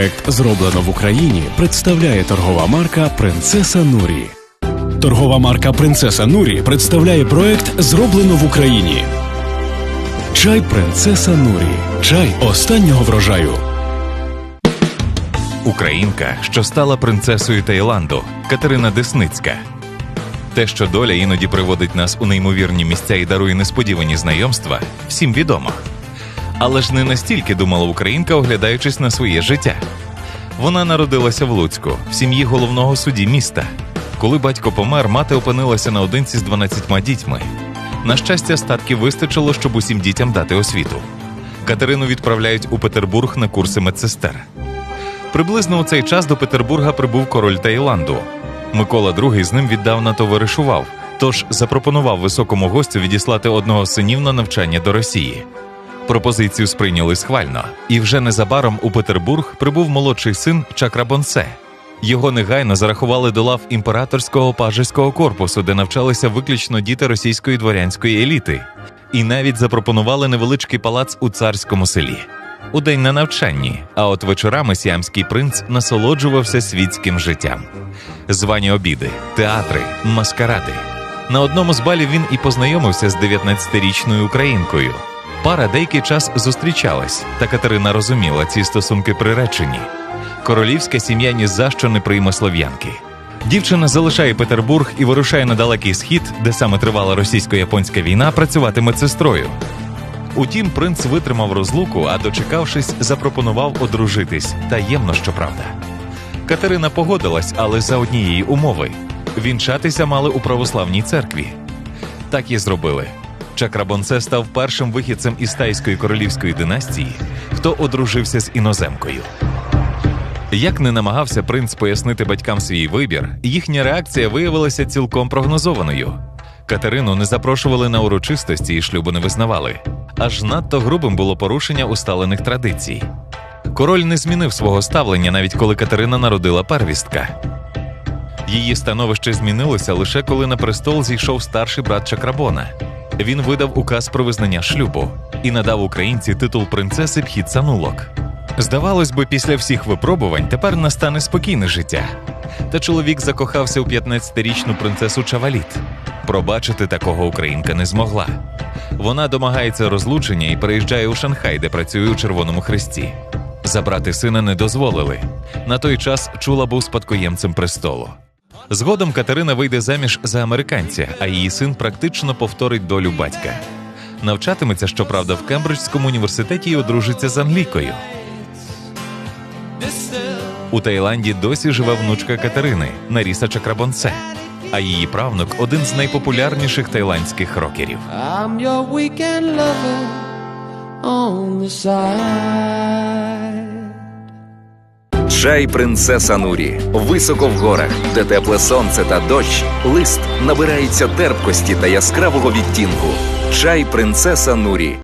Проект зроблено в Україні представляє торгова марка Принцеса Нурі. Торгова марка Принцеса Нурі представляє проект Зроблено в Україні. Чай Принцеса Нурі. Чай останнього врожаю. Українка, що стала принцесою Таїланду, Катерина Десницька. Те, що доля іноді приводить нас у неймовірні місця і дарує несподівані знайомства, всім відомо. Але ж не настільки думала українка, оглядаючись на своє життя. Вона народилася в Луцьку, в сім'ї головного судді міста. Коли батько помер, мати опинилася наодинці з 12 дітьми. На щастя, статків вистачило, щоб усім дітям дати освіту. Катерину відправляють у Петербург на курси медсестер. Приблизно у цей час до Петербурга прибув король Таїланду. Микола II з ним віддавна товаришував, тож запропонував високому гостю відіслати одного з синів на навчання до Росії. Пропозицію сприйняли схвально, і вже незабаром у Петербург прибув молодший син Чакрабонсе. Його негайно зарахували до лав імператорського пажеського корпусу, де навчалися виключно діти російської дворянської еліти, і навіть запропонували невеличкий палац у царському селі. У день на навчанні, а от вечорами сіамський принц насолоджувався світським життям. Звані обіди, театри, маскаради. На одному з балів він і познайомився з 19-річною українкою. Пара деякий час зустрічалась, та Катерина розуміла, ці стосунки приречені. Королівська сім'я ні за що не прийме слов'янки. Дівчина залишає Петербург і вирушає на далекий схід, де саме тривала російсько-японська війна, працювати медсестрою. Утім, принц витримав розлуку, а дочекавшись, запропонував одружитись таємно, щоправда. Катерина погодилась, але за однієї умови вінчатися мали у православній церкві. Так і зробили. Чакрабонце став першим вихідцем із тайської королівської династії, хто одружився з іноземкою. Як не намагався принц пояснити батькам свій вибір, їхня реакція виявилася цілком прогнозованою. Катерину не запрошували на урочистості і шлюбу не визнавали. Аж надто грубим було порушення усталених традицій. Король не змінив свого ставлення, навіть коли Катерина народила первістка. Її становище змінилося лише коли на престол зійшов старший брат Чакрабона. Він видав указ про визнання шлюбу і надав українці титул принцеси Пхіцанулок. Здавалось би, після всіх випробувань тепер настане спокійне життя. Та чоловік закохався у 15-річну принцесу Чаваліт. Пробачити такого українка не змогла. Вона домагається розлучення і переїжджає у Шанхай, де працює у Червоному Хресті. Забрати сина не дозволили. На той час чула був спадкоємцем престолу. Згодом Катерина вийде заміж за американця, а її син практично повторить долю батька. Навчатиметься, щоправда, в Кембриджському університеті і одружиться з англійкою. У Таїланді досі живе внучка Катерини Наріса Чакрабонце, а її правнук один з найпопулярніших таїландських рокерів. I'm your weekend lover on the side. Чай принцеса Нурі. Високо в горах, де тепле сонце та дощ, лист набирається терпкості та яскравого відтінку. Чай принцеса Нурі.